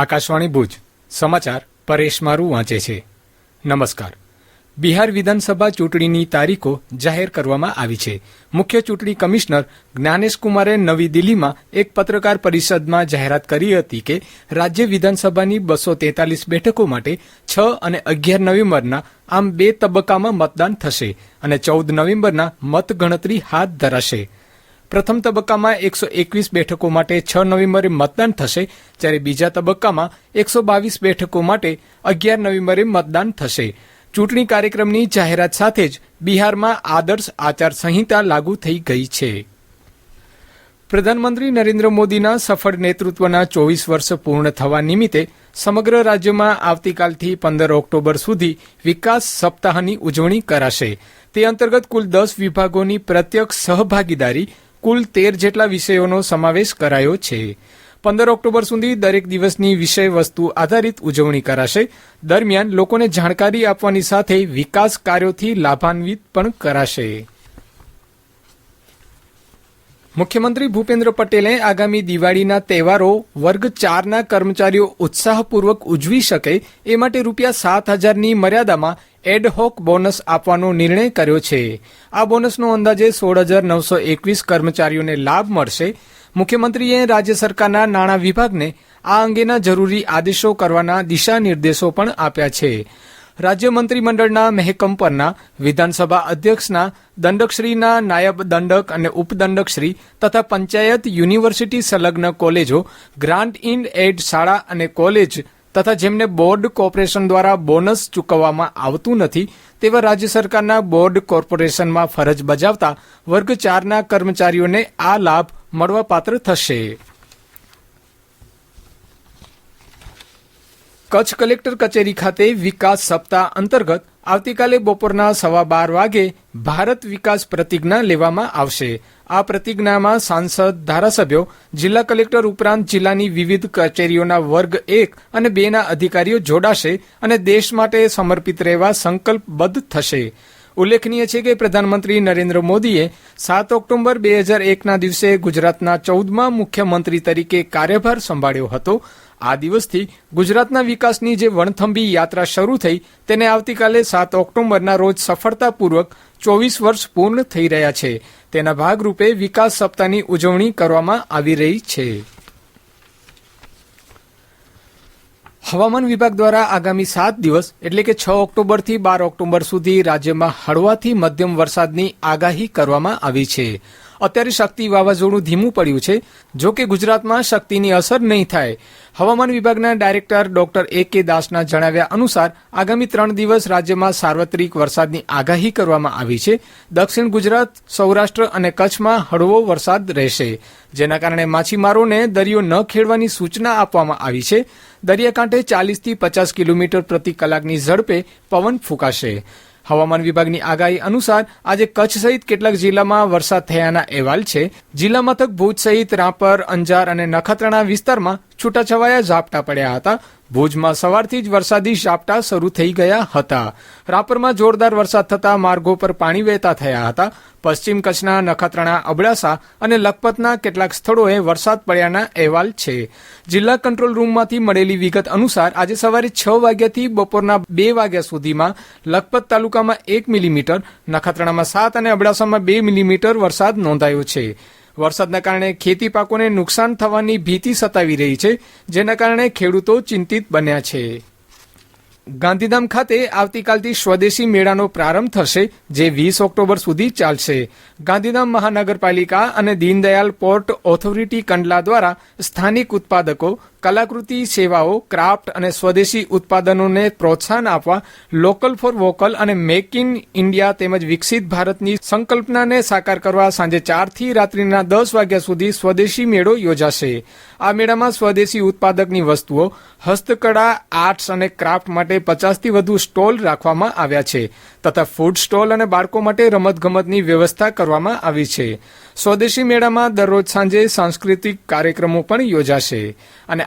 આકાશવાણી ભુજ. સમાચાર પરેશ મારું વાંચે છે. નમસ્કાર. બિહાર વિધાનસભા ચૂંટણીની તારીખો જાહેર કરવામાં આવી છે. મુખ્ય ચૂંટણી કમિશનર જ્ઞાનેશ કુમારે નવી દિલ્હીમાં એક પત્રકાર પરિષદમાં જાહેરાત કરી હતી કે રાજ્ય વિધાનસભાની બસો તેતાલીસ બેઠકો માટે છ અને અગિયાર નવેમ્બરના આમ બે તબક્કામાં મતદાન થશે અને ચૌદ નવેમ્બરના મતગણતરી હાથ ધરાશે. પ્રથમ તબક્કામાં એકસો એકવીસ બેઠકો માટે છ નવેમ્બરે મતદાન થશે, જ્યારે બીજા તબક્કામાં એકસો બાવીસ બેઠકો માટે અગિયાર નવેમ્બરે મતદાન થશે. ચૂંટણી કાર્યક્રમની જાહેરાત સાથે જ બિહારમાં આદર્શ આચાર સંહિતા લાગુ થઈ ગઈ છે. પ્રધાનમંત્રી નરેન્દ્ર મોદીના સફળ નેતૃત્વના ચોવીસ વર્ષ પૂર્ણ થવા નિમિત્તે સમગ્ર રાજ્યમાં આવતીકાલથી પંદર ઓક્ટોબર સુધી વિકાસ સપ્તાહની ઉજવણી કરાશે. તે અંતર્ગત કુલ દસ વિભાગોની પ્રત્યક્ષ સહભાગીદારી કુલ તેર જેટલા વિષયોનો સમાવેશ કરાયો છે. પંદર ઓક્ટોબર સુધી દરેક દિવસની વિષય વસ્તુ આધારિત ઉજવણી કરાશે. દરમિયાન લોકોને જાણકારી આપવાની સાથે વિકાસ કાર્યોથી લાભાન્વિત પણ કરાશે. મુખ્યમંત્રી ભૂપેન્દ્ર પટેલે આગામી દિવાળીના તહેવારો વર્ગ ચારના કર્મચારીઓ ઉત્સાહપૂર્વક ઉજવી શકે એ માટે રૂપિયા સાત હજારની મર્યાદામાં એડહોક બોનસ આપવાનો નિર્ણય કર્યો છે. આ બોનસનો અંદાજે સોળ હજાર નવસો એકવીસ કર્મચારીઓને લાભ મળશે. મુખ્યમંત્રીએ રાજ્ય સરકારના નાણાં વિભાગને આ અંગેના જરૂરી આદેશો કરવાના દિશા નિર્દેશો પણ આપ્યા છે. રાજ્ય મંત્રીમંડળના મહેકમ પરના વિધાનસભા અધ્યક્ષના દંડકશ્રીના નાયબ દંડક અને ઉપદંડકશ્રી તથા પંચાયત યુનિવર્સિટી સંલગ્ન કોલેજો ગ્રાન્ટ ઇન એડ શાળા અને કોલેજ તથા જેમને બોર્ડ કોર્પોરેશન દ્વારા બોનસ ચૂકવવામાં આવતું નથી, તેવા રાજ્ય સરકારના બોર્ડ કોર્પોરેશનમાં ફરજ બજાવતા વર્ગ ચારના કર્મચારીઓને આ લાભ મળવાપાત્ર થશે. કચ્છ કલેક્ટર કચેરી ખાતે વિકાસ સપ્તાહ અંતર્ગત આવતીકાલે બપોરના સવા બાર વાગે ભારત વિકાસ પ્રતિજ્ઞા લેવામાં આવશે. આ પ્રતિજ્ઞામાં સાંસદ, ધારાસભ્યો, જિલ્લા કલેક્ટર ઉપરાંત જિલ્લાની વિવિધ કચેરીઓના વર્ગ એક અને બેના અધિકારીઓ જોડાશે અને દેશ માટે સમર્પિત રહેવા સંકલ્પબદ્ધ થશે. ઉલ્લેખનીય છે કે પ્રધાનમંત્રી નરેન્દ્ર મોદીએ સાત ઓક્ટોબર બે હજાર એકના દિવસે ગુજરાતના ચૌદમાં મુખ્યમંત્રી તરીકે કાર્યભાર સંભાળ્યો હતો. આ દિવસથી ગુજરાતના વિકાસની જે વણથંભી યાત્રા શરૂ થઈ તેને આવતીકાલે સાત ઓક્ટોબરના રોજ સફળતાપૂર્વક ચોવીસ વર્ષ પૂર્ણ થઈ રહ્યા છે. તેના ભાગરૂપે વિકાસ સપ્તાહની ઉજવણી કરવામાં આવી રહી છે. હવામાન વિભાગ દ્વારા આગામી સાત દિવસ, એટલે કે છ ઓક્ટોબરથી બાર ઓક્ટોબર સુધી રાજ્યમાં હળવાથી મધ્યમ વરસાદની આગાહી કરવામાં આવી છે. અત્યારે શક્તિ વાવાઝોડું ધીમું પડ્યું છે. જો કે ગુજરાતમાં શક્તિની અસર નહીં થાય. હવામાન વિભાગના ડાયરેક્ટર ડોક્ટર એ કે દાસના જણાવ્યા અનુસાર, આગામી ત્રણ દિવસ રાજ્યમાં સાર્વત્રિક વરસાદની આગાહી કરવામાં આવી છે. દક્ષિણ ગુજરાત, સૌરાષ્ટ્ર અને કચ્છમાં હળવો વરસાદ રહેશે, જેના કારણે માછીમારોને દરિયો ન ખેડવાની સૂચના આપવામાં આવી છે. દરિયાકાંઠે ચાલીસથી પચાસ કિલોમીટર પ્રતિ કલાકની ઝડપે પવન ફૂંકાશે. હવામાન વિભાગની આગાહી અનુસાર આજે કચ્છ સહિત કેટલાક જિલ્લામાં વરસાદ થયાના અહેવાલ છે. જિલ્લા મથક ભુજ સહિત રાપર, અંજાર અને નખત્રાણા વિસ્તારમાં છૂટાછવાયા ઝાપટા પડ્યા હતા. ભુજમાં સવારથી જ વરસાદી ઝાપટા શરૂ થઈ ગયા હતા. રાપરમાં જોરદાર વરસાદ થતાં માર્ગો પર પાણી વહેતા થયા હતા. પશ્ચિમ કચ્છના નખત્રાણા, અબડાસા અને લખપતના કેટલાક સ્થળોએ વરસાદ પડ્યાના અહેવાલ છે. જિલ્લા કંટ્રોલ રૂમમાંથી મળેલી વિગત અનુસાર આજે સવારે છ વાગ્યાથી બપોરના બે વાગ્યા સુધીમાં લખપત તાલુકામાં એક મિલીમીટર, નખત્રાણામાં સાત અને અબડાસામાં બે મિલીમીટર વરસાદ નોંધાયો છે. વરસાદના કારણે ખેતી પાકોને નુકસાન થવાની ભીતિ સતાવી રહી છે, જેના કારણે ખેડૂતો ચિંતિત બન્યા છે. ગાંધીધામ ખાતે આવતીકાલથી સ્વદેશી મેળાનો પ્રારંભ થશે, જે વીસ ઓક્ટોબર સુધી ચાલશે. ગાંધીધામ મહાનગરપાલિકા અને દીનદયાલ પોર્ટ ઓથોરિટી કંડલા દ્વારા સ્થાનિક ઉત્પાદકો કલાકૃતિ સેવાઓ, ક્રાફ્ટ અને સ્વદેશી ઉત્પાદનોને પ્રોત્સાહન આપવા, લોકલ ફોર વોકલ અને મેક ઇન ઇન્ડિયા તેમજ વિકસિત ભારતની સંકલ્પનાને સાકાર કરવા સાંજે ચારથી રાત્રિના દસ વાગ્યા સુધી સ્વદેશી મેળો યોજાશે. આ મેળામાં સ્વદેશી ઉત્પાદકની વસ્તુઓ, હસ્તકળા, આર્ટ્સ અને ક્રાફ્ટ માટે પચાસથી વધુ સ્ટોલ રાખવામાં આવ્યા છે, તથા ફૂડ સ્ટોલ અને બાળકો માટે રમતગમતની વ્યવસ્થા કરવામાં આવી છે. સ્વદેશી મેળામાં દરરોજ સાંજે સાંસ્કૃતિક કાર્યક્રમો પણ યોજાશે. અને